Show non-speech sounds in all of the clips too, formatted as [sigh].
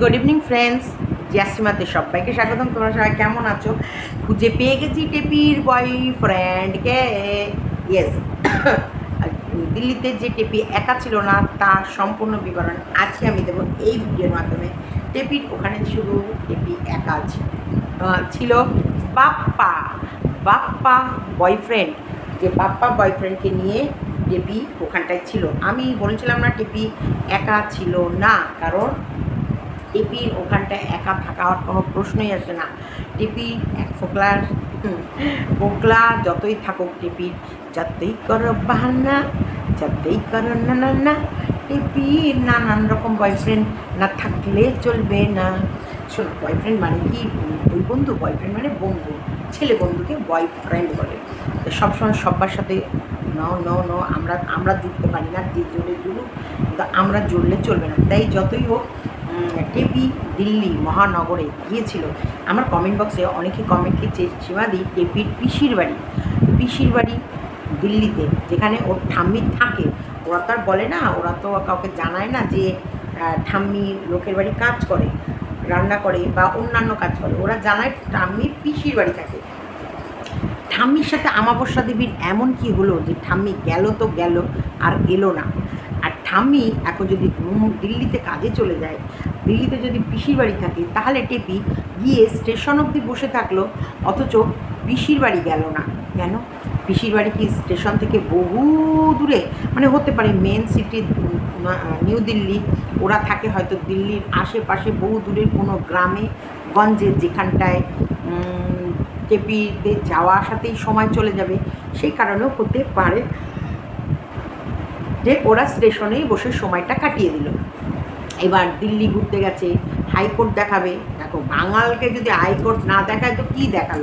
Good evening friends জ্যাসিমাতে সবাইকে স্বাগতম। তোমরা সবাই কেমন আছো? খুঁজে পেয়ে গেছি টেপির বয়ফ্রেন্ডকে ইয়েস [coughs] দিল্লিতে যে টেপি একা ছিল না, তার সম্পূর্ণ বিবরণ আজকে আমি দেবো এই ভিডিওর মাধ্যমে। টেপির ওখানে শুধু টেপি একা ছিল ছিল বাপ্পা। বাপ্পা বয়ফ্রেন্ড যে বাপ্পা বয়ফ্রেন্ডকে নিয়ে টেপি ওখানটায় ছিল। আমি বলেছিলাম না টেপি একা ছিল না, কারণ টিপির ওখানটায় একা থাকার কোনো প্রশ্নই আসে না। টিপি এক ফোকলার ফোকলা যতই থাকুক টিপির যতই করো বাহান্না যতই করো না না না টিপির নানান রকম বয়ফ্রেন্ড না থাকলে চলবে না। শোনো বয়ফ্রেন্ড মানে কি? ওই বন্ধু বয়ফ্রেন্ড মানে বন্ধু, ছেলে বন্ধুকে বয়ফ্রেন্ড বলে। সবসময় সবার সাথে নো নো নো আমরা আমরা জুড়তে পারি না যে জোরে জুড়ুক আমরা জুড়লে চলবে না। তাই যতই হোক টেপি দিল্লি মহানগরে গিয়েছিল। আমার কমেন্ট বক্সে অনেকে কমেন্ট লিখছে সীমাদি টেপির পিসির বাড়ি। পিসির বাড়ি দিল্লিতে, যেখানে ওর ঠাম্মি থাকে। ওরা তো আর বলে না, ওরা তো কাউকে জানায় না যে ঠাম্মি লোকের বাড়ি কাজ করে, রান্না করে বা অন্যান্য কাজ করে। ওরা জানায় ঠাম্মি পিসির বাড়ি থাকে। ঠাম্মির সাথে আমাবস্যা দেবীর এমন কি হলো যে ঠাম্মি গেল তো গেল, আর এলো না। ঠাম্মি এখন যদি দিল্লিতে কাজে চলে যায় দিল্লিতে যদি পিসির বাড়ি থাকে, তাহলে টেপি গিয়ে স্টেশন অবধি বসে থাকল, অথচ পিসির বাড়ি গেল না। কেন? পিসির বাড়ি কি স্টেশন থেকে বহু দূরে? মানে হতে পারে মেন সিটি নিউ দিল্লি। ওরা থাকে হয়তো দিল্লির আশেপাশে বহু দূরের কোনো গ্রামে, গঞ্জে যেখানটায় টেপিদের যাওয়া আসাতেই সময় চলে যাবে। সেই কারণেও হতে পারে যে ওরা স্টেশনেই বসে সময়টা কাটিয়ে দিল। এবার দিল্লি ঘুরতে গেছে, হাইকোর্ট দেখাবে। দেখো, বাঙালকে যদি হাইকোর্ট না দেখায় তো কী দেখাল?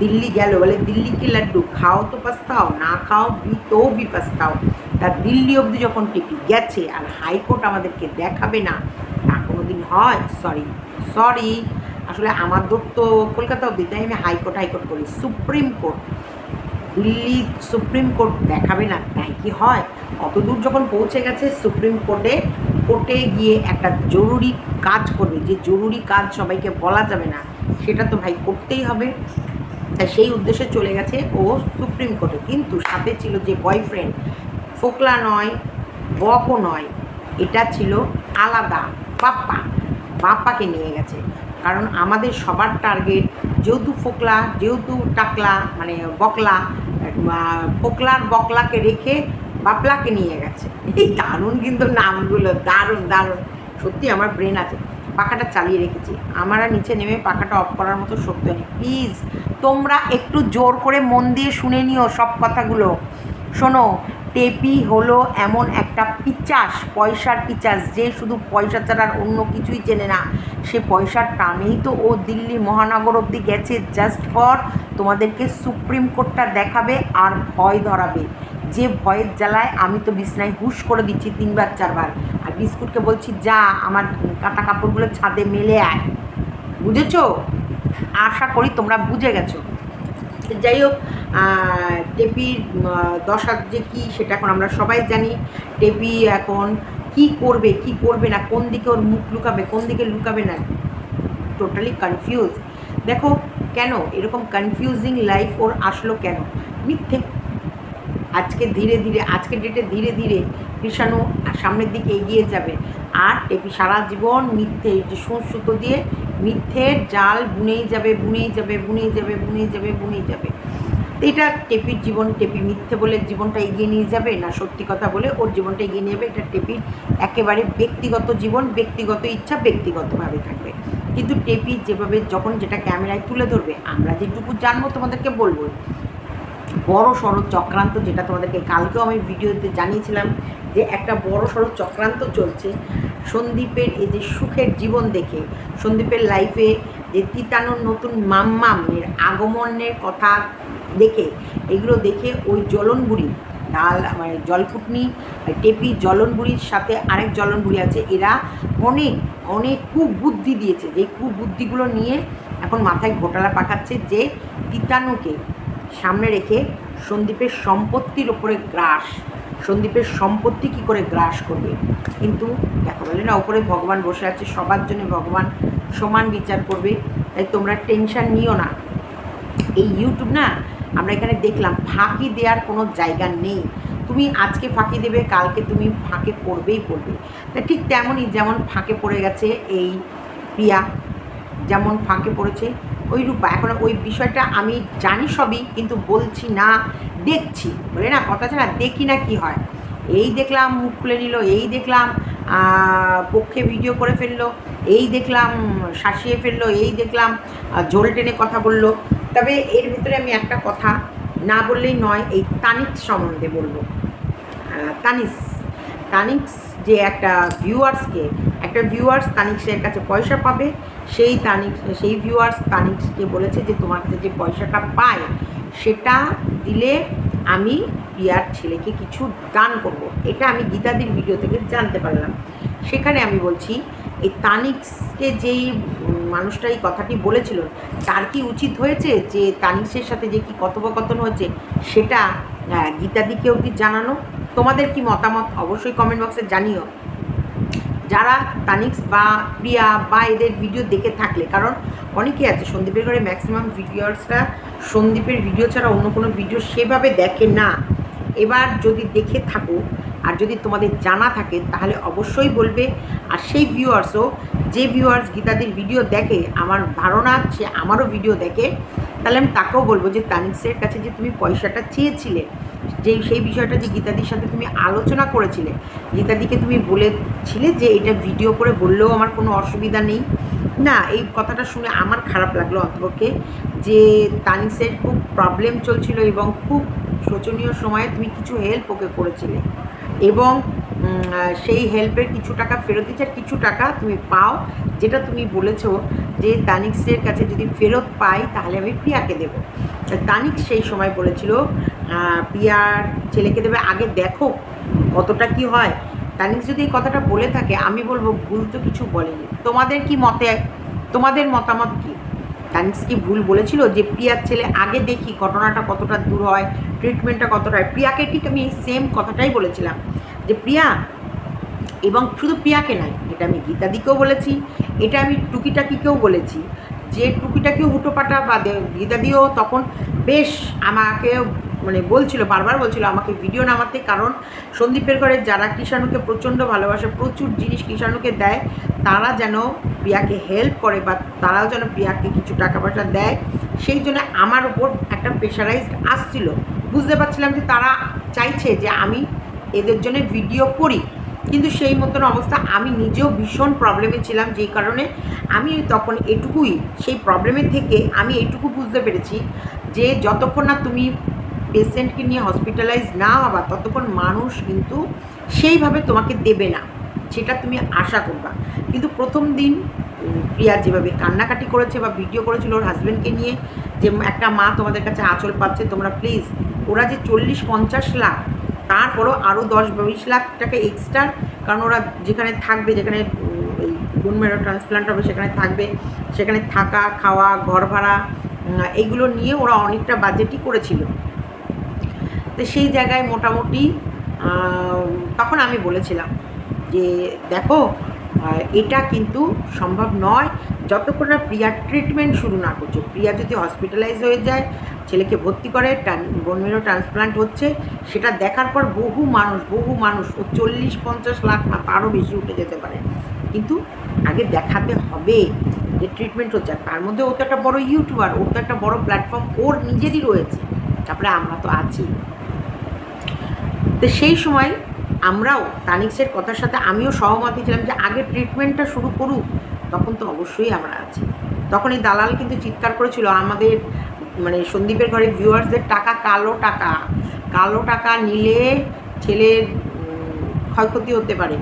দিল্লি গেল, বলে দিল্লি কি লাড্ডু? খাও তো পাস্তাও, না খাও বি তো বি পাস্তাও। তা দিল্লি অবধি যখন টিকি গেছে আর হাইকোর্ট আমাদেরকে দেখাবে না, তা কোনো দিন হয়? Sorry sorry. আসলে আমার দূর তো কলকাতা অবধি, তাই আমি হাইকোর্ট হাইকোর্ট করি। Supreme court. Delhi supreme court দেখাবে না, তাই কি হয়? অত দূর যখন পৌঁছে গেছে, সুপ্রিম কোর্টে কোর্টে গিয়ে একটা জরুরি কাজ করবে। যে জরুরি কাজ সবাইকে বলা যাবে না, সেটা তো ভাই করতেই হবে। তাই সেই উদ্দেশ্যে চলে গেছে ও সুপ্রিম কোর্টে। কিন্তু সাথে ছিল যে বয়ফ্রেন্ড ফোকলা নয়, বকও নয়, এটা ছিল আলাদা বাপ্পা। বাপ্পাকে নিয়ে গেছে। কারণ আমাদের সবার টার্গেট যেহেতু ফোকলা, যেহেতু টাকলা মানে বকলা ফোকলার বকলাকে রেখে বাপলাকে নিয়ে গেছে। এই দারুণ কিন্তু নামগুলো, দারুণ দারুণ। সত্যি আমার ব্রেন আছে। পাখাটা চালিয়ে রেখেছি। আমার নিচে নেমে পাখাটা অফ করার মতো শক্তি নেই। প্লিজ তোমরা একটু জোর করে মন দিয়ে শুনে নিও সব কথাগুলো। শোনো, টেপি হলো এমন একটা পিচাস, পয়সার পিচাস, যে শুধু পয়সা ছাড়া অন্য কিছুই চেনে না। সে পয়সার টানেই তো ও দিল্লি মহানগর অবধি গেছে জাস্ট ফর তোমাদেরকে সুপ্রিম কোর্টটা দেখাবে আর ভয় ধরাবে। যে ভয়ের জ্বালায় আমি তো বিছনায় হুশ করে দিচ্ছি তিনবার চারবার। আর বিস্কুটকে বলছি যা আমার কাটা কাপড়গুলো ছাদে মেলে আয়। বুঝেছ? আশা করি তোমরা বুঝে গেছো। যাই হোক টেপির আহ, দশা যে কী সেটা এখন আমরা সবাই জানি। টেপি এখন কি করবে কি করবে না, কোন দিকে ওর মুখ লুকাবে, কোন দিকে লুকাবে না টোটালি কনফিউজ দেখো কেন, এরকম কনফিউজিং লাইফ ওর আসলো কেন? মিথ্যে। আজকে ধীরে ধীরে আজকে ডেটে ধীরে ধীরে কৃষাণু সামনের দিকে এগিয়ে যাবে। আর টেপি সারা জীবন মিথ্যে যে সুতো দিয়ে মিথ্যের জাল বুনেই যাবে বুনেই যাবে বুনেই যাবে বুনেই যাবে বুনেই যাবে। এটা টেপির জীবন, টেপি মিথ্যে বলে জীবনটা এগিয়ে নিয়ে যাবে না সত্যি কথা বলে ওর জীবনটা এগিয়ে নিয়ে যাবে। এটা টেপির একেবারে ব্যক্তিগত জীবন, ব্যক্তিগত ইচ্ছা, ব্যক্তিগতভাবে থাকবে। কিন্তু টেপি যেভাবে যখন যেটা ক্যামেরায় তুলে ধরবে, আমরা যেটুকু জানব তোমাদেরকে বলব, বড় সড়ো চক্রান্ত যেটা তোমাদেরকে কালকেও আমি ভিডিওতে জানিয়েছিলাম যে একটা বড় সড়ো চক্রান্ত চলছে। সন্দীপের এই যে সুখের জীবন দেখে, সন্দীপের লাইফে যে তিতানোর নতুন মাম্মামের আগমনের কথা দেখে, এগুলো দেখে ওই জ্বলনবুড়ি ডাল মানে জলকুটনি টেপি জলনবুড়ির সাথে আরেক জলনবুড়ি আছে, এরা অনেক অনেক কুবুদ্ধি দিয়েছে। যে কুবুদ্ধিগুলো নিয়ে এখন মাথায় ঘোটালা পাকাচ্ছে যে তিতানুকে সামনে রেখে সন্দীপের সম্পত্তির ওপরে গ্রাস। সন্দীপের সম্পত্তি কি করে গ্রাস করবে? কিন্তু দেখো বলে না, ওপরে ভগবান বসে আছে, সবার জন্য ভগবান সমান বিচার করবে। তাই তোমরা টেনশন নিও না। এই ইউটিউব না, আমরা এখানে দেখলাম, ফাঁকি দেওয়ার কোনো জায়গা নেই। তুমি আজকে ফাঁকি দেবে, কালকে তুমি ফাঁকে পড়বেই পড়বে। তা ঠিক তেমনই যেমন ফাঁকে পড়ে গেছে এই প্রিয়া, যেমন ফাঁকে পড়েছে ওই রূপা। এখন ওই বিষয়টা আমি জানি সবই, কিন্তু বলছি না। দেখছি। বলে, না, কথা ছাড়া দেখি না কি হয়। এই দেখলাম, মুখ খুলে নিল, এই দেখলাম পক্ষে ভিডিও করে ফেলল, এই দেখলাম, শাসিয়ে ফেলল, এই দেখলাম ঝোল টেনে কথা বলল। তবে এর ভিতরে আমি একটা কথা না বললেই নয়, এই তানিক সম্বন্ধে বলব। তানিস তানিক্স যে একটা ভিউয়ার্সকে একটা ভিউয়ার্স তানিক্সের কাছে পয়সা পাবে সেই তানিক্স সেই ভিউয়ার্স তানিক্সকে বলেছে যে তোমার যে পয়সাটা পায় সেটা দিলে আমি প্রিয়ার ছেলেকে কিছু দান করব। এটা আমি গীতাদির ভিডিও থেকে জানতে পারলাম। সেখানে আমি বলছি এই তানিক্সকে যেই মানুষটা এই কথাটি বলেছিল তার কি উচিত হয়েছে যে তানিক্সের সাথে যে কি কথোপকথন হয়েছে সেটা আহ, গীতাদিকে অবধি জানানো? তোমাদের কি মতামত? অবশ্যই কমেন্ট বক্সে জানিও। যারা তানিক্স বা প্রিয়া বা এদের ভিডিও দেখে থাকলে, কারণ অনেকে আছে, সন্দীপের ঘরে ম্যাক্সিমাম ভিডিওসরা সন্দীপের ভিডিও ছাড়া অন্য কোনো ভিডিও সেভাবে দেখে না। এবার যদি দেখে থাকো আর যদি তোমাদের জানা থাকে, তাহলে অবশ্যই বলবে। আর সেই ভিউয়ার্সও যে ভিউয়ার্স গীতাদের ভিডিও দেখে, আমার ধারণা সে আমারও ভিডিও দেখে, তাহলে আমি তাকেও বলব যে তানিক্সের কাছে যে তুমি পয়সাটা চেয়েছিলে যে সেই বিষয়টা যে গীতাদির সাথে তুমি আলোচনা করেছিলে, গীতাদিকে তুমি বলেছিলে যে এটা ভিডিও করে বললেও আমার কোনো অসুবিধা নেই। না, এই কথাটা শুনে আমার খারাপ লাগল অন্তপক্ষে যে তানিক্সের খুব প্রবলেম চলছিল এবং খুব শোচনীয় সময়ে তুমি কিছু হেল্প ওকে করেছিলে। এবং সেই হেল্পের কিছু টাকা ফেরত দিচ্ছে আর কিছু টাকা তুমি পাও, যেটা তুমি বলেছ যে তানিক্সের কাছে যদি ফেরত পাই, তাহলে আমি প্রিয়াকে দেবো। তানিক সেই সময় বলেছিল আহ, প্রিয়ার ছেলেকে দেবে আগে দেখো কতটা কি হয়। তানিক্স যদি এই কথাটা বলে থাকে আমি বলব ভুল তো কিছু বলেনি। তোমাদের কি মতে তোমাদের মতামত কি? তানিক্স কি ভুল বলেছিল? যে প্রিয়ার ছেলে আগে দেখি ঘটনাটা কতটা দূর হয় ট্রিটমেন্টটা কতটা হয়। প্রিয়াকে ঠিক আমি সেম কথাটাই বলেছিলাম যে প্রিয়া এবং শুধু প্রিয়াকে নয় এটা আমি গীতাদিকেও বলেছি এটা আমি টুকিটাকিকেও বলেছি যে টুকিটাকিও হুটোপাটা বা দে- গীতাদিও তখন বেশ আমাকে মানে বলছিল, বারবার বলছিল, আমাকে ভিডিও নামাতে। কারণ সন্দীপের ঘরে যারা কৃষাণুকে প্রচণ্ড ভালোবাসে, প্রচুর জিনিস কৃষাণুকে দেয়, তারা যেন প্রিয়াকে হেল্প করে বা তারাও যেন প্রিয়াকে কিছু টাকা পয়সা দেয়, সেই জন্য আমার উপর একটা প্রেশারাইজড আসছিল। বুঝতে পারছিলাম যে তারা চাইছে যে আমি এদের জন্য ভিডিও করি। কিন্তু সেই মতন অবস্থা আমি নিজেও ভীষণ প্রবলেমে ছিলাম, যেই কারণে আমি তখন এটুকুই, সেই প্রবলেমের থেকে আমি এটুকু বুঝতে পেরেছি যে যতক্ষণ না তুমি পেশেন্টকে নিয়ে হসপিটালাইজ না হবা, ততক্ষণ মানুষ কিন্তু সেইভাবে তোমাকে দেবে না, সেটা তুমি আশা করবা। কিন্তু প্রথম দিন প্রিয়া যেভাবে কান্নাকাটি করেছে বা ভিডিও করেছিল ওর হাজব্যান্ডকে নিয়ে, যে একটা মা তোমাদের কাছে আঁচল পাচ্ছে, তোমরা প্লিজ ওরা যে চল্লিশ পঞ্চাশ লাখ তারপরও আরও দশ বিশ লাখ টাকা এক্সট্রা কারণ ওরা যেখানে থাকবে, যেখানে এই বোন ট্রান্সপ্লান্ট হবে, সেখানে থাকবে। সেখানে থাকা, খাওয়া, ঘর ভাড়া এইগুলো নিয়ে ওরা অনেকটা বাজেটই করেছিল। তো সেই জায়গায় মোটামুটি তখন আমি বলেছিলাম যে, দেখো এটা কিন্তু সম্ভব নয়। যতক্ষণ না প্রিয়ার ট্রিটমেন্ট শুরু না করছ, প্রিয়া যদি হসপিটালাইজ হয়ে যায়, ছেলেকে ভর্তি করে বনমেরো ট্রান্সপ্লান্ট হচ্ছে, সেটা দেখার পর বহু মানুষ বহু মানুষ, ও চল্লিশ, পঞ্চাশ লাখ না, তারও বেশি উঠে যেতে পারে। কিন্তু আগে দেখাতে হবে যে ট্রিটমেন্ট হচ্ছে তার মধ্যে ও তো একটা বড় ইউটিউবার ওর তো একটা বড় প্ল্যাটফর্ম ওর নিজেরই রয়েছে, তারপরে আমরা তো আছি। তো সেই সময় আমরাও তানিক্সের কথার সাথে, আমিও সহমত ছিলাম যে আগে ট্রিটমেন্টটা শুরু করুক তখন তো অবশ্যই আমরা আছি। তখন এই দালাল কিন্তু চিৎকার করেছিল, আমাদের মানে সন্দীপের ঘরে ভিউয়ার্সদের টাকা কালো টাকা কালো টাকা নিলে ছেলের ক্ষয়ক্ষতি হতে পারে।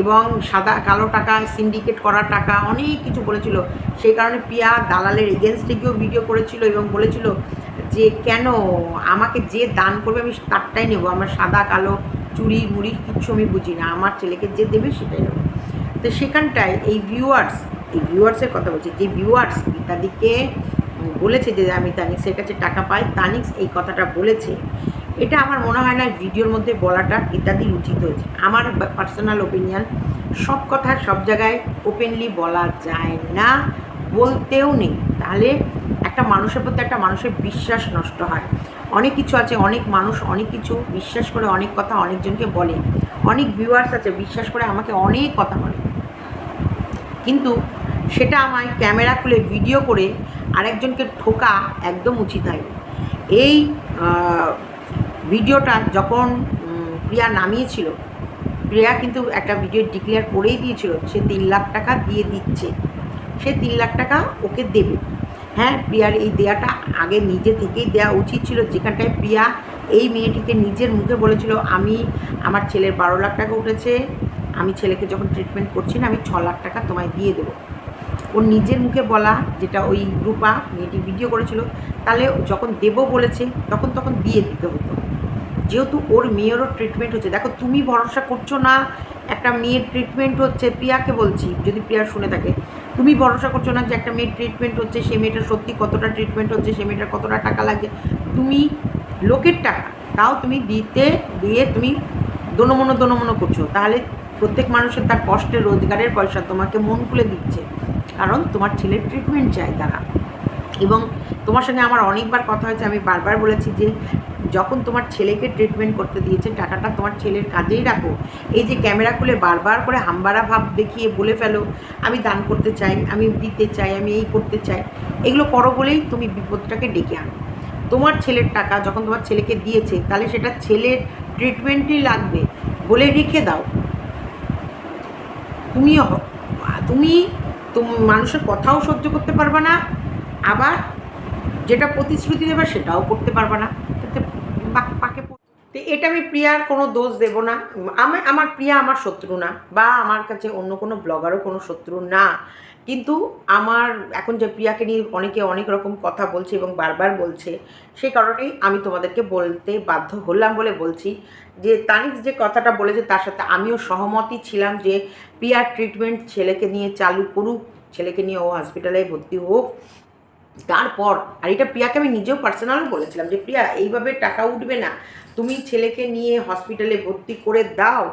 এবং সাদা, কালো টাকা, সিন্ডিকেট করা টাকা, অনেক কিছু বলেছিল। সেই কারণে প্রিয়া দালালের এগেনস্টে গিয়েও ভিডিও করেছিল এবং বলেছিল যে, কেন আমাকে যে দান করবে আমি তারটাই নেব। আমার সাদা, কালো চুড়ি মুড়ি কিচ্ছু আমি বুঝি না। আমার ছেলেকে যে দেবে সেটাই নেব। তো সেখানটায় এই ভিউয়ার্স এই ভিউয়ার্সের কথা বলছি, যে ভিউয়ার্স ইত্যাদিকে বলেছে যে আমি তানিক্সের কাছে টাকা পাই, তানিক্স এই কথাটা বলেছে। এটা আমার মনে হয় না ভিডিওর মধ্যে বলাটা ইত্যাদি উচিত হয়েছে। আমার পার্সোনাল ওপিনিয়ন সব কথা সব জায়গায় ওপেনলি বলা যায় না, বলতেও নেই। তাহলে একটা মানুষের প্রতি একটা মানুষের বিশ্বাস নষ্ট হয়। অনেক কিছু আছে, অনেক মানুষ অনেক কিছু বিশ্বাস করে, অনেক কথা অনেকজনকে বলে। অনেক ভিউয়ার্স আছে, বিশ্বাস করে আমাকে অনেক কথা বলে। কিন্তু সেটা আমায় ক্যামেরা খুলে ভিডিও করে আরেকজনকে ঠোকা একদম উচিত হয় এই ভিডিওটা যখন প্রিয়া নামিয়েছিল, প্রিয়া কিন্তু একটা ভিডিও ডিক্লেয়ার করেই দিয়েছিল, সে তিন লাখ টাকা দিয়ে দিচ্ছে। সে তিন লাখ টাকা ওকে দেবে। হ্যাঁ প্রিয়ার এই দেয়াটা আগে নিজে থেকেই দেওয়া উচিত ছিল। যেখানটায় প্রিয়া এই মেয়েটিকে নিজের মুখে বলেছিল, আমি, আমার ছেলের বারো লাখ টাকা উঠেছে আমি ছেলেকে যখন ট্রিটমেন্ট করছি না, আমি ছ লাখ টাকা তোমায় দিয়ে দেবো। ওর নিজের মুখে বলা, যেটা ওই রূপা, মেয়েটি ভিডিও করেছিল, তাহলে যখন দেব বলেছে, তখন তখন দিয়ে দিতে হতো। যেহেতু ওর মেয়েরও ট্রিটমেন্ট হচ্ছে, দেখো তুমি ভরসা করছ না, একটা মেয়ের ট্রিটমেন্ট হচ্ছে, প্রিয়াকে বলছি, যদি প্রিয়া শুনে থাকে, তুমি ভরসা করছ না যে একটা মেয়ের ট্রিটমেন্ট হচ্ছে, সে মেয়েটার সত্যি কতটা ট্রিটমেন্ট হচ্ছে, সে মেয়েটার কতটা টাকা লাগছে, তুমি লোকের টাকা, তাও তুমি দিতে, দিয়ে তুমি দোনমনো দোনমনো করছ, তাহলে প্রত্যেক মানুষের তার কষ্টের রোজগারের পয়সা তোমাকে মন খুলে দিচ্ছে। কারণ তোমার ছেলের ট্রিটমেন্ট চাই তারা। এবং তোমার সঙ্গে আমার অনেকবার কথা হয়েছে, আমি বারবার বলেছি যে, যখন তোমার ছেলেকে ট্রিটমেন্ট করতে দিয়েছে, টাকাটা তোমার ছেলের কাজেই রাখো। এই যে ক্যামেরা খুলে বারবার করে হাম্বারা ভাব দেখিয়ে বলে ফেলো, আমি দান করতে চাই, আমি দিতে চাই, আমি এই করতে চাই, এগুলো করো বলেই তুমি বিপদটাকে ডেকে আনো। তোমার ছেলের টাকা যখন তোমার ছেলেকে দিয়েছে, তাহলে সেটা ছেলের ট্রিটমেন্টই লাগবে বলে রেখে দাও। তুমি তুমি মানুষের কথাও সহ্য করতে পারবে না, আবার যেটা প্রতিশ্রুতি দেবে সেটাও করতে পারবে না। পাকে তো, এটা আমি প্রিয়ার কোনো দোষ দেব না। আমি, আমার প্রিয়া আমার শত্রু না, বা আমার কাছে অন্য কোনো ব্লগারও কোনো শত্রু না। কিন্তু আমার এখন যে প্রিয়াকে নিয়ে অনেকে অনেক রকম কথা বলছে এবং বারবার বলছে সেই কারণেই আমি তোমাদেরকে বলতে বাধ্য হলাম বলে বলছি যে তানিক যে কথাটা বলেছে তার সাথে আমিও সহমতই ছিলাম যে প্রিয়ার ট্রিটমেন্ট ছেলেকে নিয়ে চালু করুক, ছেলেকে নিয়ে ও হসপিটালে ভর্তি হোক। তারপর, আর এটা প্রিয়াকে আমি নিজেও পার্সোনাল বলেছিলাম যে, প্রিয়া, এইভাবে টাকা উঠবে না। তুমি ছেলেকে নিয়ে হসপিটালে ভর্তি করে দাও।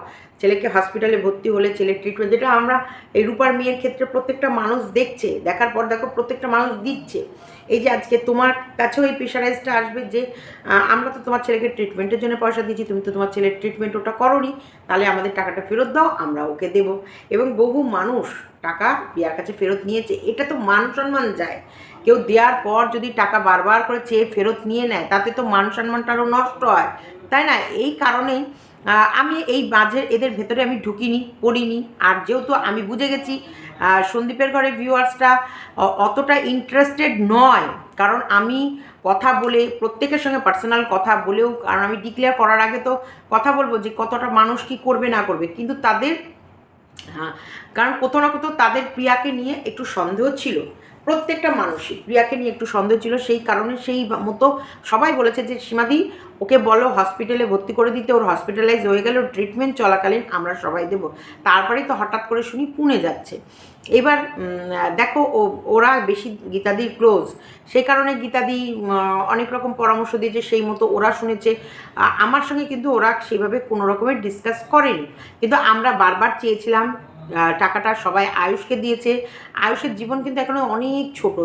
ছেলেকে হসপিটালে ভর্তি হলে ছেলের ট্রিটমেন্ট যেটা আমরা এই রূপার মেয়ের ক্ষেত্রে প্রত্যেকটা মানুষ দেখছে, দেখার পর দেখো প্রত্যেকটা মানুষ দিচ্ছে। এই যে আজকে তোমার কাছেও এই প্রেশারাইজটা আসবে যে আমরা তো তোমার ছেলেকে ট্রিটমেন্টের জন্য পয়সা দিয়েছি, তুমি তো তোমার ছেলের ট্রিটমেন্ট ওটা করোনি, তাহলে আমাদের টাকাটা ফেরত দাও, আমরা ওকে দেবো। এবং বহু মানুষ টাকা প্রিয়ার কাছে ফেরত নিয়েছে, এটা তো মান সম্মান যায়। কেউ দেওয়ার পর যদি টাকা বারবার করে চেয়ে ফেরত নিয়ে নেয়, তাতে তো মান সম্মানটা আরও নষ্ট হয়। তাই না? এই কারণেই আমি এই বাজে এদের ভেতরে আমি ঢুকিনি, পড়িনি। আর যেহেতু আমি বুঝে গেছি সন্দীপের ঘরে ভিউয়ার্সটা অতটা ইন্টারেস্টেড নয়, কারণ আমি কথা বলে, প্রত্যেকের সঙ্গে পার্সোনাল কথা বলেও, কারণ আমি ডিক্লেয়ার করার আগে তো কথা বলব যে কতটা মানুষ কি করবে, না করবে। কিন্তু তাদের কারণ কোথাও না কোথাও তাদের প্রিয়াকে নিয়ে একটু সন্দেহ ছিল। প্রত্যেকটা মানুষই প্রিয়াকে নিয়ে একটু সন্দেহ ছিল, সেই কারণে সেই মতো সবাই বলেছে যে, সীমাদি, ওকে বলো হসপিটালে ভর্তি করে দিতে, ওর হসপিটালাইজ হয়ে গেলে ট্রিটমেন্ট চলাকালীন আমরা সবাই দেবো। তারপরেই তো হঠাৎ করে শুনি পুনে যাচ্ছে। এবার দেখো, ও, ওরা বেশি গীতাদির ক্লোজ সেই কারণে গীতাদি অনেক রকম পরামর্শ দিয়েছে, সেই মতো ওরা শুনেছে। আমার সঙ্গে কিন্তু ওরা সেভাবে কোনো রকমের ডিসকাস করেনি। কিন্তু আমরা বারবার চেয়েছিলাম টাকাটা সবাই আয়ুষকে দিয়েছে। আয়ুষের জীবন কিন্তু এখনও অনেক ছোট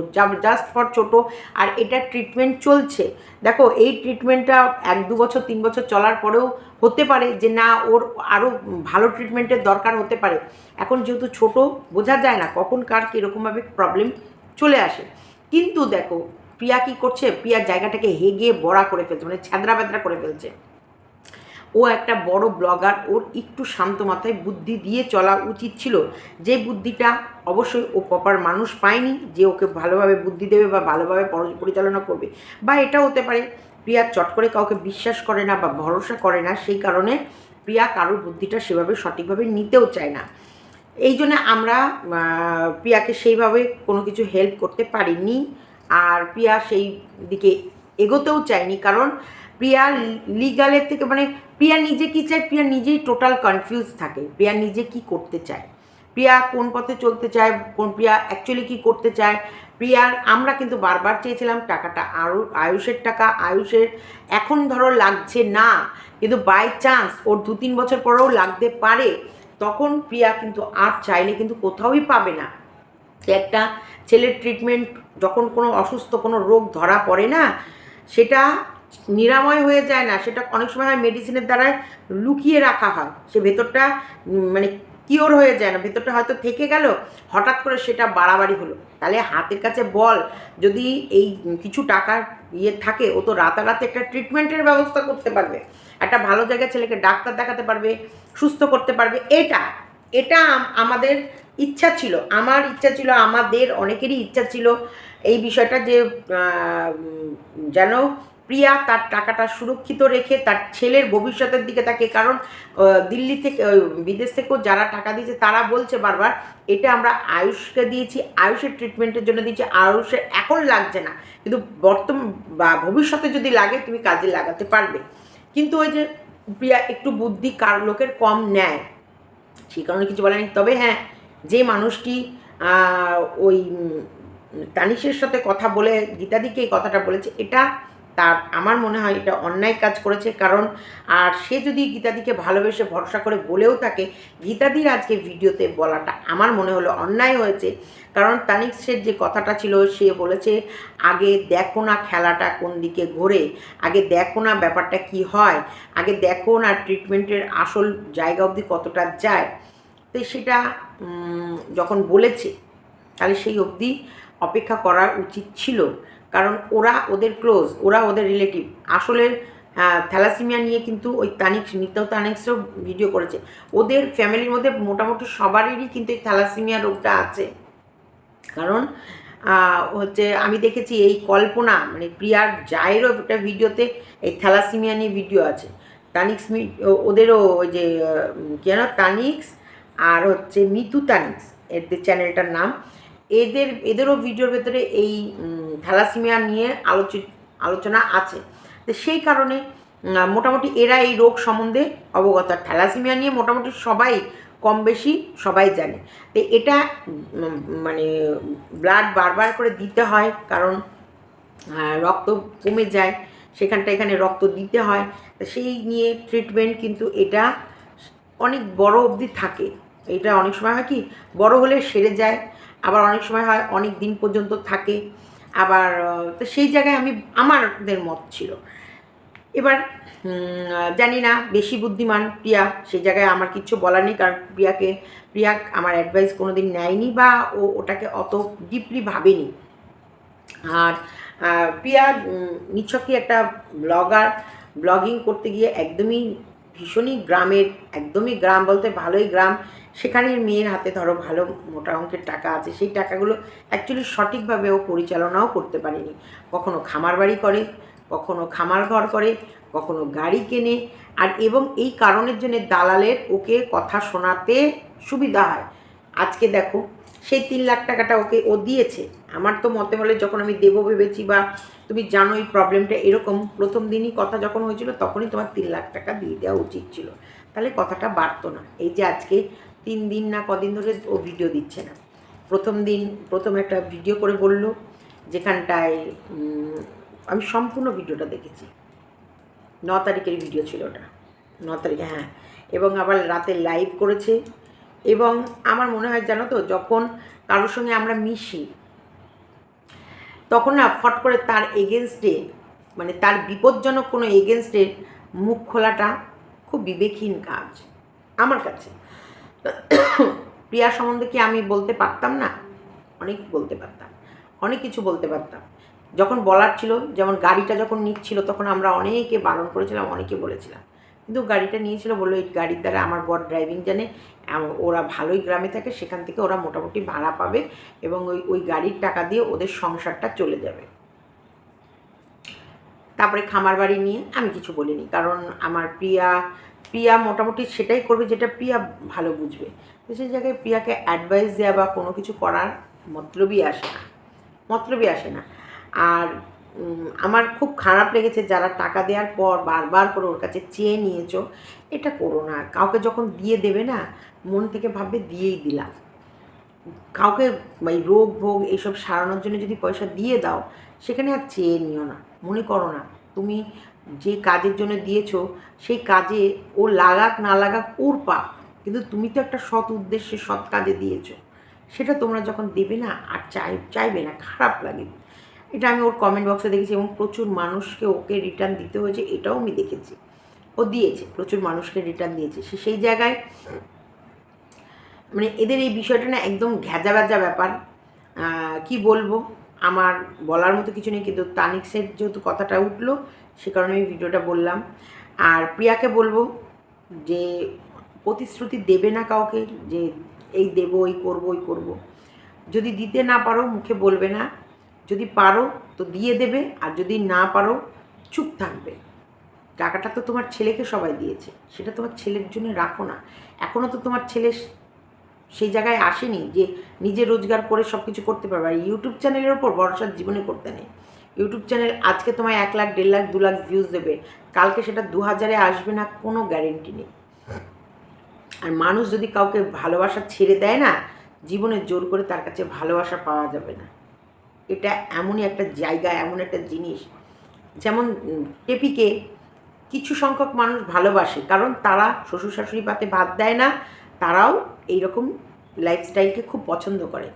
জাস্ট ফর ছোট, আর এটা ট্রিটমেন্ট চলছে। দেখো, এই ট্রিটমেন্টটা এক, দু বছর, তিন বছর চলার পরেও হতে পারে যে না, ওর আরও ভালো ট্রিটমেন্টের দরকার হতে পারে। এখন যেহেতু ছোট, বোঝা যায় না কখন কার কীরকমভাবে প্রবলেম চলে আসে। কিন্তু দেখো, প্রিয়া কী করছে? প্রিয়ার জায়গাটাকে হেগে বড়া করে ফেলছে মানে ছ্যাদরা ব্যাদরা করে ফেলছে। ও একটা বড় ব্লগার, ওর একটু শান্ত মাথায় বুদ্ধি দিয়ে চলা উচিত ছিল। যে বুদ্ধিটা অবশ্যই ও প্রপার মানুষ পায়নি, যে ওকে ভালোভাবে বুদ্ধি দেবে বা ভালোভাবে পরিচালনা করবে। বা এটা হতে পারে, প্রিয়া চট করে কাউকে বিশ্বাস করে না বা ভরসা করে না, সেই কারণে প্রিয়া কারোর বুদ্ধিটা সেভাবে সঠিকভাবে নিতেও চায় না। এই জন্য আমরা প্রিয়াকে সেইভাবে কোনো কিছু হেল্প করতে পারিনি। আর প্রিয়া সেই দিকে এগোতেও চায়নি, কারণ প্রিয়া লিগালের থেকে মানে প্রিয়া নিজে কী চায়? প্রিয়া নিজেই টোটাল কনফিউজ থাকে। প্রিয়া নিজে কি করতে চায়? প্রিয়া কোন পথে চলতে চায়? কোন প্রিয়া অ্যাকচুয়ালি কী করতে চায়? প্রিয়ার, আমরা কিন্তু বারবার চেয়েছিলাম টাকাটা আরও আয়ুষের টাকা, আয়ুষের এখন ধরো লাগছে না, কিন্তু বাই চান্স ওর দু তিন বছর পরেও লাগতে পারে, তখন প্রিয়া কিন্তু আর চাইলে কিন্তু কোথাওই পাবে না। একটা ছেলের ট্রিটমেন্ট যখন কোনো অসুস্থ কোনো রোগ ধরা পড়ে না, সেটা নিরাময় হয়ে যায় না, সেটা অনেক সময় হয় মেডিসিনের দ্বারা লুকিয়ে রাখা হয়। সে ভেতরটা মানে কিওর হয়ে যায় না, ভেতরটা হয়তো থেকে গেল, হঠাৎ করে সেটা বাড়াবাড়ি হলো। তাহলে হাতের কাছে বল, যদি এই কিছু টাকার ইয়ে থাকে, ও তো রাতারাতি একটা ট্রিটমেন্টের ব্যবস্থা করতে পারবে। একটা ভালো জায়গায় ছেলেকে ডাক্তার দেখাতে পারবে, সুস্থ করতে পারবে। এটা এটা আমাদের ইচ্ছা ছিল, আমার ইচ্ছা ছিল, আমাদের অনেকেরই ইচ্ছা ছিল, এই বিষয়টা যে যেন প্রিয়া তার টাকাটা সুরক্ষিত রেখে তার ছেলের ভবিষ্যতের দিকে তাকে, কারণ দিল্লি থেকে বিদেশ থেকেও যারা টাকা দিয়েছে তারা বলছে বারবার, এটা আমরা আয়ুষকে দিয়েছি, আয়ুষের ট্রিটমেন্টের জন্য দিয়েছি, আয়ুষের এখন লাগছে না। কিন্তু বর্তমান বা ভবিষ্যতে যদি লাগে তুমি কাজে লাগাতে পারবে। কিন্তু ওই যে প্রিয়া একটু বুদ্ধি কার লোকের কম নেয় সেই কারণে কিছু বলেনি তবে হ্যাঁ যে মানুষটি ওই তানিশের সাথে কথা বলে, গীতাদিকে এই কথাটা বলেছে, এটা তার, আমার মনে হয় এটা অন্যায় কাজ করেছে। কারণ, আর সে যদি গীতাদিকে ভালোবেসে ভরসা করে বলেও থাকে, গীতাদির আজকে ভিডিওতে বলাটা আমার মনে হলো অন্যায় হয়েছে। কারণ তানিশের যে কথাটা ছিল, সে বলেছে, আগে দেখো না খেলাটা কোন দিকে ঘোরে, আগে দেখো না ব্যাপারটা কি হয়, আগে দেখো না ট্রিটমেন্টের আসল জায়গা অবধি কতটা যায়। তো সেটা যখন বলেছে, তাহলে সেই অবধি অপেক্ষা করা উচিত ছিল। কারণ ওরা ওদের ক্লোজ ওরা ওদের রিলেটিভ। আসলে থ্যালাসিমিয়া নিয়ে কিন্তু ওই তানিক্স মিত্র তানিক্সও ভিডিও করেছে। ওদের ফ্যামিলির মধ্যে মোটামুটি সবারই কিন্তু এই থ্যালাসিমিয়া রোগটা আছে। কারণ হচ্ছে আমি দেখেছি এই কল্পনা মানে প্রিয়ার জায়েরও একটা ভিডিওতে এই থ্যালাসিমিয়া নিয়ে ভিডিও আছে। তানিক্স ওদেরও ওই যে আহ, কি যেন তানিক্স আর হচ্ছে মিতু তানিক্স এদের চ্যানেলটার নাম। এদের, এদেরও ভিডিওর ভেতরে এই থ্যালাসিমিয়া নিয়ে আলোচিত আলোচনা আছে। তো সেই কারণে মোটামুটি এরা এই রোগ সম্বন্ধে অবগত। থ্যালাসিমিয়া নিয়ে মোটামুটি সবাই কম বেশি সবাই জানে। তো এটা মানে ব্লাড বারবার করে দিতে হয়, কারণ রক্ত কমে যায়, সেখানটা এখানে রক্ত দিতে হয়। সেই নিয়ে ট্রিটমেন্ট কিন্তু এটা অনেক বড় অবধি থাকে। এটা অনেক সময় হয় কি, বড় হলে সেরে যায় আবার অনেক সময় হয়, অনেক দিন পর্যন্ত থাকে। আবার তো সেই জায়গায় আমি, আমাদের মত ছিল। এবার জানি না, বেশি বুদ্ধিমান প্রিয়া, সেই জায়গায় আমার কিছু বলার নেই, কারণ প্রিয়াকে, প্রিয়া আমার অ্যাডভাইস কোনো দিন নেয়নি বা ও ওটাকে অত ডিপলি ভাবেনি। আর প্রিয়া নিছকই একটা ব্লগার ব্লগিং করতে গিয়ে একদমই ভীষণই গ্রামের, একদমই গ্রাম বলতে ভালোই গ্রাম। সেখানের মেয়ের হাতে ধরো ভালো মোটা অঙ্কের টাকা আছে, সেই টাকাগুলো অ্যাকচুয়ালি সঠিকভাবে ও পরিচালনাও করতে পারেনি। কখনো খামার বাড়ি করে, কখনো খামার ঘর করে, কখনো গাড়ি কেনে। আর এবং এই কারণের জন্য দালালের ওকে কথা শোনাতে সুবিধা হয়। আজকে দেখো, সেই তিন লাখ টাকাটা ওকে ও দিয়েছে। আমার তো মতে বলে যখন আমি দেবো ভেবেছি বা তুমি জানো এই প্রবলেমটা এরকম, প্রথম দিনই কথা যখন হয়েছিল তখনই তোমার তিন লাখ টাকা দিয়ে দেওয়া উচিত ছিল। তাহলে কথাটা বাড়তো না। এই যে আজকে তিন দিন না কদিন ধরে ও ভিডিও দিচ্ছে না। প্রথম দিন, প্রথম একটা ভিডিও করে বলল, যেখানটায় আমি সম্পূর্ণ ভিডিওটা দেখেছি। ন তারিখের ভিডিও ছিল ওটা। ন তারিখে হ্যাঁ। এবং আবার রাতে লাইভ করেছে। এবং আমার মনে হয় জানো তো, যখন কারোর সঙ্গে আমরা মিশি, তখন না ফট করে তার এগেনস্টে মানে তার বিপজ্জনক কোনো এগেনস্টে মুখ খোলাটা খুব বিবেকহীন কাজ, আমার কাছে। [coughs] প্রিয়া সম্বন্ধে কি আমি বলতে পারতাম না? অনেক বলতে পারতাম। অনেক কিছু বলতে পারতাম। যখন বলার ছিল, যেমন গাড়িটা যখন নিচ্ছিল, তখন আমরা অনেকে বারণ করেছিলাম, অনেকে বলেছিলাম। কিন্তু গাড়িটা নিয়েছিল বলল, এই গাড়ির দ্বারা আমার বর ড্রাইভিং জানে ওরা ভালোই গ্রামে থাকে, সেখান থেকে ওরা মোটামুটি ভাড়া পাবে এবং ওই ওই গাড়ির টাকা দিয়ে ওদের সংসারটা চলে যাবে। তারপরে খামার বাড়ি নিয়ে আমি কিছু বলিনি, কারণ আমার প্রিয়া প্রিয়া মোটামুটি সেটাই করবে যেটা প্রিয়া ভালো বুঝবে। তো সেই জায়গায় প্রিয়াকে অ্যাডভাইস দেওয়া বা কোনো কিছু করার মতলবই আসে না। মতলবই আসে না। আর আমার খুব খারাপ লেগেছে যারা টাকা দেওয়ার পর বারবার করে ওর কাছে চেয়ে নিয়েছো, এটা করো না। কাউকে যখন দিয়ে দেবে না, মন থেকে ভাববে দিয়েই দিলাম। কাউকে এই রোগ ভোগ এইসব সারানোর জন্য যদি পয়সা দিয়ে দাও, সেখানে আর চেয়ে নিও না। মনে করো না, তুমি যে কাজের জন্য দিয়েছ, সেই কাজে ও লাগাক না লাগাক ওর পাপ। কিন্তু তুমি তো একটা সৎ উদ্দেশ্যে সৎ কাজে দিয়েছ। সেটা তোমরা যখন দেবে না, আর চাই চাইবে না, খারাপ লাগে। এটা আমি ওর কমেন্ট বক্সে দেখেছি এবং প্রচুর মানুষকে ওকে রিটার্ন দিতে হয়েছে, এটাও আমি দেখেছি। ও দিয়েছে, প্রচুর মানুষকে রিটার্ন দিয়েছে। সে সেই জায়গায় মানে এদের এই বিষয়টা না একদম ঘ্যাজা ব্যাজা ব্যাপার কি বলব? আমার বলার মতো কিছু নেই, কিন্তু তানিক্সের যেহেতু কথাটা উঠল সে কারণে আমি ভিডিওটা বললাম। আর প্রিয়াকে বলব যে, প্রতিশ্রুতি দেবে না কাউকে যে, এই দেবো, এই করব, ওই করব। যদি দিতে না পারো, মুখে বলবে না। যদি পারো, তো দিয়ে দেবে। আর যদি না পারো, চুপ থাকবে। টাকাটা তো তোমার ছেলেকে সবাই দিয়েছে। সেটা তোমার ছেলের জন্য রাখো না। এখনও তো তোমার ছেলে সেই জায়গায় আসেনি যে, নিজে রোজগার করে সব কিছু করতে পারবে। আর ইউটিউব চ্যানেলের ওপর ভরসার জীবনে করতে নেই। ইউটিউব চ্যানেল আজকে তোমায় এক লাখ, দেড় লাখ, দু লাখ ভিউজ দেবে। কালকে সেটা দু হাজারে আসবে না, কোনো গ্যারেন্টি নেই। আর মানুষ যদি কাউকে ভালোবাসা ছেড়ে দেয় না, জীবনে জোর করে তার কাছে ভালোবাসা পাওয়া যাবে না। এটা এমনই একটা জায়গা, এমন একটা জিনিস। যেমন টেপিকে কিছু সংখ্যক মানুষ ভালোবাসে, কারণ তারা শ্বশুর শাশুড়ি পাতে ভাত দেয় না, তারাও এইরকম লাইফস্টাইলকে খুব পছন্দ করে।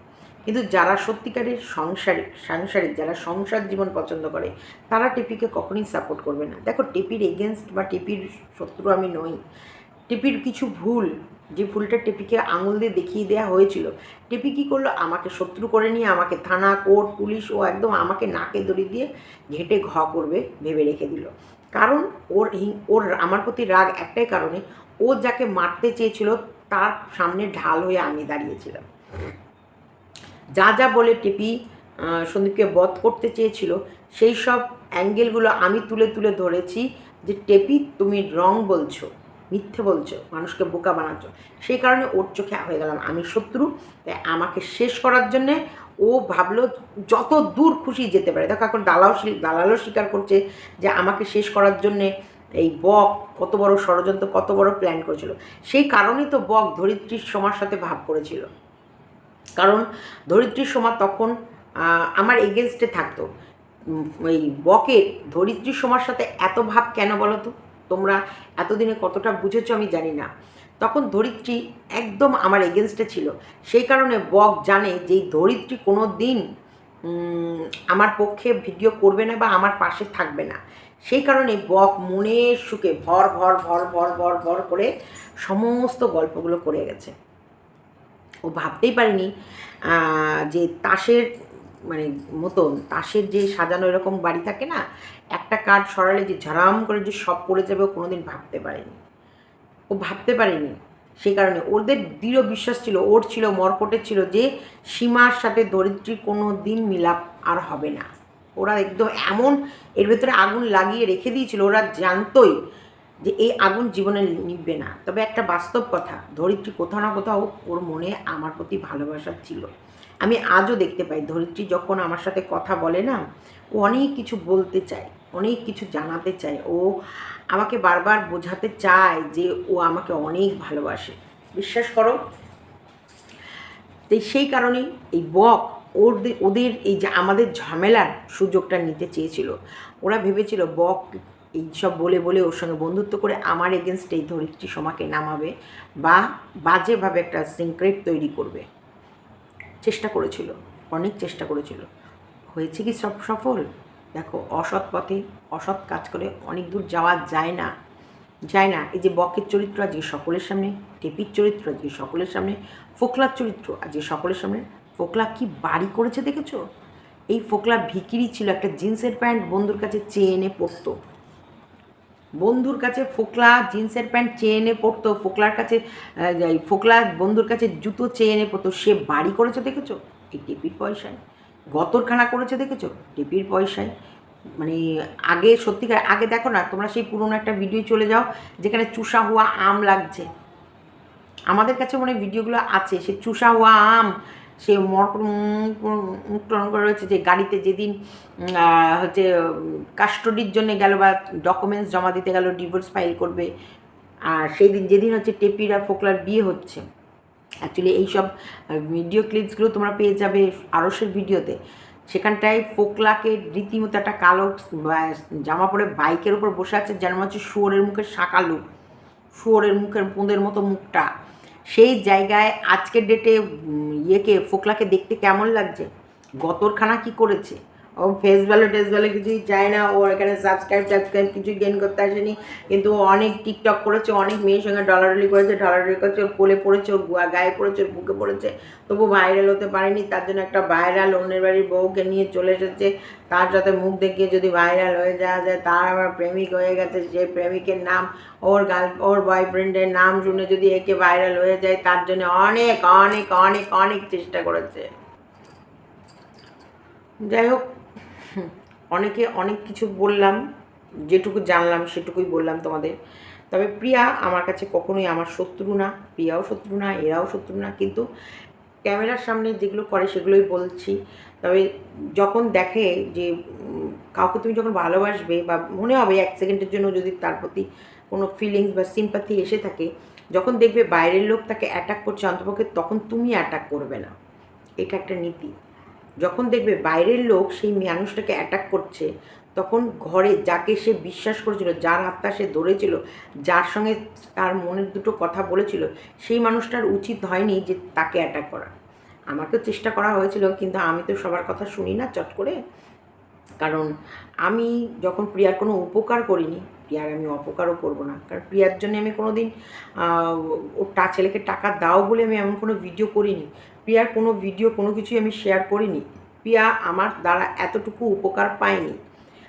কিন্তু যারা সত্যিকারের সংসারিক সাংসারিক, যারা সংসার জীবন পছন্দ করে, তারা টেপিকে কখনোই সাপোর্ট করবে না। দেখো, টেপির এগেনস্ট বা টেপির শত্রু আমি নই। টেপির কিছু ভুল, যে ভুলটা টেপিকে আঙুল দিয়ে দেখিয়ে দেওয়া হয়েছিল, টেপি কী করল? আমাকে শত্রু করে নিয়ে আমাকে থানা, কোর্ট, পুলিশ, ও একদম আমাকে নাকে দড়ি দিয়ে ঘেটে ঘ করবে ভেবে রেখে দিল। কারণ ওর ওর আমার প্রতি রাগ একটাই কারণে, ও যাকে মারতে চেয়েছিল, তার সামনে ঢাল হয়ে আমি দাঁড়িয়েছিলাম। যা যা বলে টেপি সন্দীপকে বধ করতে চেয়েছিল, সেই সব অ্যাঙ্গেলগুলো আমি তুলে তুলে ধরেছি যে, টেপি, তুমি রং বলছো, মিথ্যে বলছো, মানুষকে বোকা বানাচ্ছ। সেই কারণে ওর চোখে হয়ে গেলাম আমি শত্রু। তাই আমাকে শেষ করার জন্যে ও ভাবলো যত দূর খুশি যেতে পারে। দেখো এখন দালাও দালালও স্বীকার করছে যে, আমাকে শেষ করার জন্যে এই বক কত বড় ষড়যন্ত্র, কত বড় প্ল্যান করেছিল। সেই কারণেই তো বক ধরিত্রীর সমার সাথে ভাব করেছিল। কারণ ধরিত্রীর সময় তখন আমার এগেনস্টে থাকতো। ওই বকের ধরিত্রীর সময়ের সাথে এত ভাব কেন বলো তো তোমরা এতদিনে কতটা বুঝেছ আমি জানি না। তখন ধরিত্রী একদম আমার এগেনস্টে ছিল। সেই কারণে বক জানে যে ধরিত্রী কোনো দিন আমার পক্ষে ভিডিও করবে না বা আমার পাশে থাকবে না। সেই কারণে বক মনের সুখে ভর ভর ভর ভর ভর ভর করে সমস্ত গল্পগুলো করে গেছে। ও ভাবতেই পারেনি যে তাসের মানে মতন, তাসের যে সাজানো এরকম বাড়ি থাকে না, একটা কার্ড সরালে যে ঝারাম করে যে সব পড়ে যাবে ও কোনোদিন ভাবতে পারেনি। ও ভাবতে পারেনি সেই কারণে। ওদের দৃঢ় বিশ্বাস ছিল, ওর ছিল, মর্কটের ছিল যে সীমার সাথে দরিদ্রীর কোনো দিন মিলাপ আর হবে না। ওরা একদম এমন, এর ভেতরে আগুন লাগিয়ে রেখে দিয়েছিল, ওরা জানতোই যে এই আগুন জীবনে নিভবে না। তবে একটা বাস্তব কথা, ধরিত্রী কোথাও না কোথাও ওর মনে আমার প্রতি ভালোবাসা ছিল। আমি আজও দেখতে পাই, ধরিত্রী যখন আমার সাথে কথা বলে না, ও অনেক কিছু বলতে চায়, অনেক কিছু জানাতে চায়। ও আমাকে বারবার বোঝাতে চায় যে ও আমাকে অনেক ভালোবাসে। বিশ্বাস করো তো সেই কারণেই এই বক ওদের ওদের এই যে আমাদের ঝামেলার সুযোগটা নিতে চেয়েছিল, ওরা ভেবেছিল বক এই সব বলে বলে ওর সঙ্গে বন্ধুত্ব করে আমার এগেনস্ট এই ধরিত্রী সমাকে নামাবে বা বাজেভাবে একটা সিক্রেট তৈরি করবে। চেষ্টা করেছিল, অনেক চেষ্টা করেছিল। হয়েছে কি সব সফল? দেখো, অসৎ পথে অসৎ কাজ করে অনেক দূর যাওয়া যায় না। যায় না। এই যে বকের চরিত্র আজকে সকলের সামনে, টেপির চরিত্র আজকে সকলের সামনে, ফোকলার চরিত্র আজকে সকলের সামনে। ফোকলা কি বাড়ি করেছে দেখেছ? এই ফোকলা ভিকিরি ছিল একটা জিন্সের প্যান্ট বন্ধুর কাছে চেয়ে এনে পরতো। বন্ধুর কাছে ফোকলা জিন্সের প্যান্ট চেয়ে এনে পরতো, ফোকলার কাছে ফোকলা বন্ধুর কাছে জুতো চেয়ে এনে পরতো। সে বাড়ি করেছে দেখেছ? এই টেপির পয়সায়। গতরখানা করেছে দেখেছ? টেপির পয়সায়। মানে আগে সত্যিকার, আগে দেখো না, তোমরা সেই পুরনো একটা ভিডিও চলে যাও যেখানে চুষা হওয়া আম লাগছে। আমাদের কাছে মনে ভিডিওগুলো আছে, সে চুষা হওয়া আম সে মর মুখ টন করে রয়েছে যে গাড়িতে যেদিন হচ্ছে, কাস্টডির জন্য গেল বা ডকুমেন্টস জমা দিতে গেল ডিভোর্স ফাইল করবে, আর সেই দিন যেদিন হচ্ছে টেপির, ফোকলার বিয়ে হচ্ছে। অ্যাকচুয়ালি এইসব ভিডিও ক্লিপসগুলো তোমরা পেয়ে যাবে আরসের ভিডিওতে। সেখানটায় ফোকলাকে রীতিমতো একটা কালো জামা পরে বাইকের উপর বসে আছে, যেন হচ্ছে শুয়োরের মুখের শাকালু। শুয়োরের মুখের, পোঁদের মতো মুখটা। সেই জায়গায় আজকের ডেটে ইয়েকে ফোকলাকে দেখতে কেমন লাগছে? গতরখানা কি করেছে? ও ফেস ভ্যালু টেস ভ্যালু কিছুই চায় না। ও এখানে সাবস্ক্রাইব টাবস্ক্রাইব কিছুই গেন করতে আসেনি। কিন্তু অনেক টিকটক করেছে, অনেক মেয়ের সঙ্গে ডলাডলি করেছে ডলাডলি করেছে, ওর কোলে পড়েছে, ওর গুয়া- গায়ে পড়েছে, ওর বুকে পড়েছে। তবু ভাইরাল হতে পারেনি, তার জন্য একটা ভাইরাল অন্যের বাড়ির বউকে নিয়ে চলে এসেছে। তার সাথে মুখ দেখিয়ে যদি ভাইরাল হয়ে যাওয়া যায়, তার আবার প্রেমিক হয়ে গেছে সেই প্রেমিকের নাম, ওর গার্ল ওর বয়ফ্রেন্ডের নাম শুনে যদি একে ভাইরাল হয়ে যায়, তার জন্য অনেক অনেক অনেক অনেক চেষ্টা করেছে। যাই হোক অনেকে অনেক কিছু বললাম, যেটুকু জানলাম সেটুকুই বললাম তোমাদের। তবে প্রিয়া আমার কাছে কখনোই আমার শত্রু না, প্রিয়াও শত্রু না, এরাও শত্রু না, কিন্তু ক্যামেরার সামনে যেগুলো করে সেগুলোই বলছি। তবে যখন দেখে যে কাউকে তুমি যখন ভালোবাসবে বা মনে হবে এক সেকেন্ডের জন্য যদি তার প্রতি কোনো ফিলিংস বা সিম্পাথি এসে থাকে, যখন দেখবে বাইরের লোক তাকে অ্যাটাক করছে অন্তপক্ষে, তখন তুমি অ্যাটাক করবে না। এটা একটা নীতি। যখন দেখবে বাইরের লোক সেই মানুষটাকে অ্যাটাক করছে, তখন ঘরে যাকে সে বিশ্বাস করেছিল, যার হাতটা সে ধরেছিল, যার সঙ্গে তার মনের দুটো কথা বলেছিল, সেই মানুষটার উচিত হয়নি যে তাকে অ্যাটাক করা আমাকেও চেষ্টা করা হয়েছিল, কিন্তু আমি তো সবার কথা শুনি না চট করে। কারণ আমি যখন প্রিয়ার কোনো উপকার করিনি প্রিয়ার আমি অপকারও করব না। কারণ প্রিয়ার জন্য আমি কোনো দিন ওর টা, ছেলেকে টাকা দাও বলে আমি এমন কোনো ভিডিও করিনি। প্রিয়ার কোনো ভিডিও কোনো কিছুই আমি শেয়ার করিনি। প্রিয়া আমার দ্বারা এতটুকু উপকার পায়নি।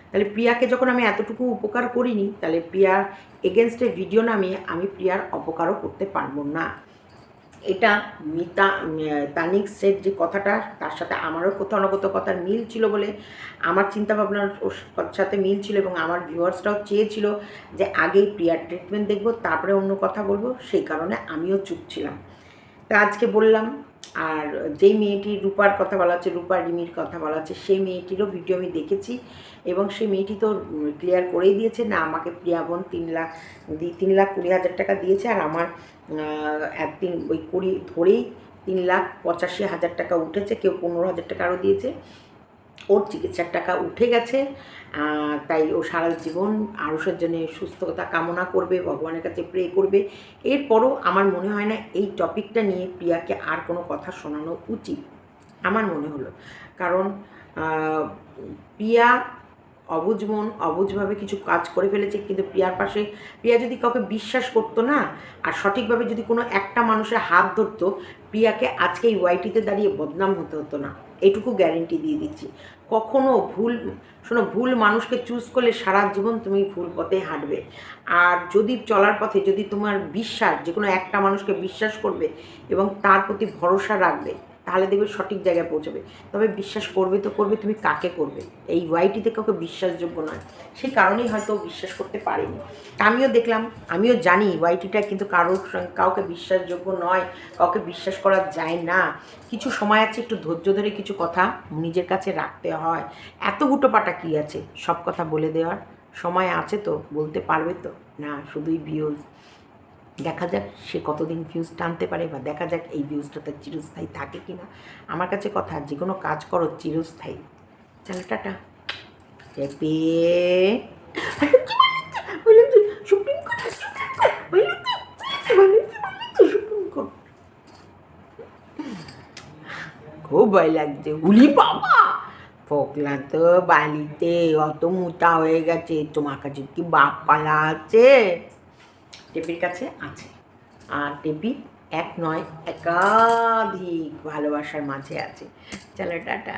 তাহলে প্রিয়াকে যখন আমি এতটুকু উপকার করিনি, তাহলে প্রিয়ার এগেনস্টের ভিডিও নামিয়ে আমি প্রিয়ার অপকারও করতে পারব না। এটা মিতা তানিক সেট যে কথাটা, তার সাথে আমারও কোথাও না কোথাও কথার মিল ছিল বলে আমার চিন্তাভাবনার ওর সাথে মিল ছিল এবং আমার ভিউয়ার্সটাও চেয়েছিল যে আগেই প্রিয়ার ট্রিটমেন্ট দেখব, তারপরে অন্য কথা বলব, সেই কারণে আমিও চুপ ছিলাম। তা আজকে বললাম, আর যেই মেয়েটি রূপার কথা বলা হচ্ছে, রূপা রিমির কথা বলা হচ্ছে, সেই মেয়েটিরও ভিডিও আমি দেখেছি এবং সেই মেয়েটি তো ক্লিয়ার করেই দিয়েছে, না, আমাকে প্রিয়াবন তিন লাখ তিন লাখ কুড়ি হাজার টাকা দিয়েছে, আর আমার একদিন ওই কুড়ি, ধরেই তিন লাখ পঁচাশি হাজার টাকা উঠেছে, কেউ পনেরো হাজার টাকা আরও দিয়েছে। ওর চিকিৎসার টাকা উঠে গেছে তাই ও সারা জীবন আরুষের জন্য সুস্থতা কামনা করবে, ভগবানের কাছে প্রে করবে। এরপরও আমার মনে হয় না এই টপিকটা নিয়ে প্রিয়াকে আর কোনো কথা শোনানো উচিত। আমার মনে হলো। কারণ প্রিয়া অবুঝ মন অবুঝভাবে কিছু কাজ করে ফেলেছে, কিন্তু প্রিয়ার পাশে প্রিয়া যদি কাউকে বিশ্বাস করতো না, আর সঠিকভাবে যদি কোনো একটা মানুষের হাত ধরতো প্রিয়াকে আজকে এই ওয়াইটিতে দাঁড়িয়ে বদনাম হতে হতো না। এটুকু গ্যারেন্টি দিয়ে দিচ্ছি। কখনো ভুল, শোনো, ভুল মানুষকে চুজ করলে সারা জীবন তুমি ভুল পথে হাঁটবে। আর যদি চলার পথে, যদি তোমার বিশ্বাস যে কোনো একটা মানুষকে বিশ্বাস করবে এবং তার প্রতি ভরসা রাখবে তাহলে দেখবে সঠিক জায়গায় পৌঁছবে। তবে বিশ্বাস করবে তো করবে, তুমি কাকে করবে? এই ওয়াইটিতে কাউকে বিশ্বাসযোগ্য নয়। সেই কারণেই হয়তো বিশ্বাস করতে পারেনি। আমিও দেখলাম, আমিও জানি ওয়াইটিটা কিন্তু কারোর সঙ্গে, কাউকে বিশ্বাসযোগ্য নয়, কাউকে বিশ্বাস করা যায় না। কিছু সময় আছে, একটু ধৈর্য ধরে কিছু কথা নিজের কাছে রাখতে হয়। এত হুটোপাটা কী আছে? সব কথা বলে দেওয়ার সময় আছে তো, বলতে পারবে তো? না, শুধুই ভিউজ দেখা যাক সে কতদিন ভিউজ টানতে পারে বা দেখা যাক এই ভিউজটা তার চিরস্থায়ী থাকে কি না আমার কাছে কথা, যে কোনো কাজ করো, চিরস্থায়ী। চলো, টাটা। চেপে খুব ভয় লাগছে। উলি বাবা! ফোকলা তো বালিতে অত মোটা হয়ে গেছে। তোমার কাছে কি বাপ পালা আছে? টেপির কাছে আছে। আর টেপি এক নয় একাধিক ভালোবাসার মাঝে আছে। চলো টাটা।